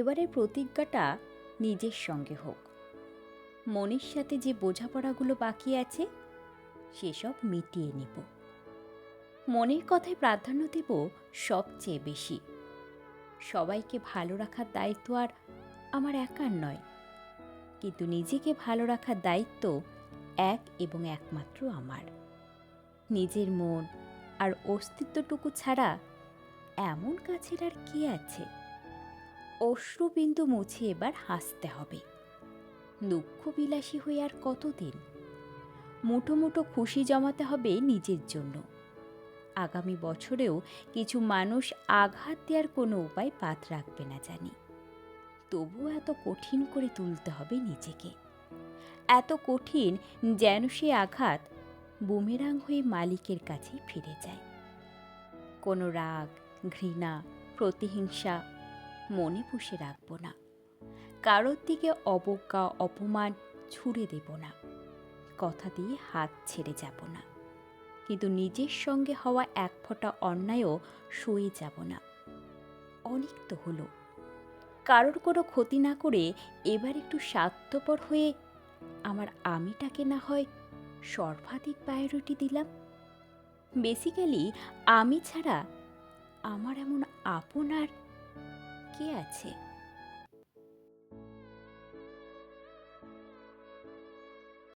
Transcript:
এবারের প্রতিজ্ঞাটা নিজের সঙ্গে হোক। মনের সাথে যে বোঝাপড়াগুলো বাকি আছে, সেসব মিটিয়ে নেব। মনের কথায় প্রাধান্য দেব সবচেয়ে বেশি। সবাইকে ভালো রাখার দায়িত্ব আর আমার একার নয়। কিন্তু নিজেকে ভালো রাখার দায়িত্ব এক এবং একমাত্র আমার। নিজের মন আর অস্তিত্বটুকু ছাড়া এমন কাছের আর কি আছে? অশ্রুবিন্দু মুছে এবার হাসতে হবে। দুঃখ বিলাসী হয়ে আর কতদিন? মুঠো মুঠো খুশি জমাতে হবে নিজের জন্য। আগামী বছরেও কিছু মানুষ আঘাত দেওয়ার কোনো উপায় পাত রাখবে না জানি। তবুও এত কঠিন করে তুলতে হবে নিজেকে। এত কঠিন যেন সে আঘাত বুমেরাং হয়ে মালিকের কাছেই ফিরে যায়। কোনো রাগ, ঘৃণা, প্রতিহিংসা মনে পুষে রাখব না। কারোর দিকে অবজ্ঞা, অপমান ছুড়ে দেব না। কথা দিয়ে হাত ছেড়ে যাব না। কিন্তু নিজের সঙ্গে হওয়া এক ফোঁটা অন্যায়ও সয়ে যাব না। অনেক তো হলো। কারোর কোনো ক্ষতি না করে এবার একটু স্বার্থপর হয়ে আমার আমিটাকে না হয় সর্বাধিক প্রায়োরিটি দিলাম। বেসিক্যালি আমি ছাড়া আমার এমন আপন কে আছে।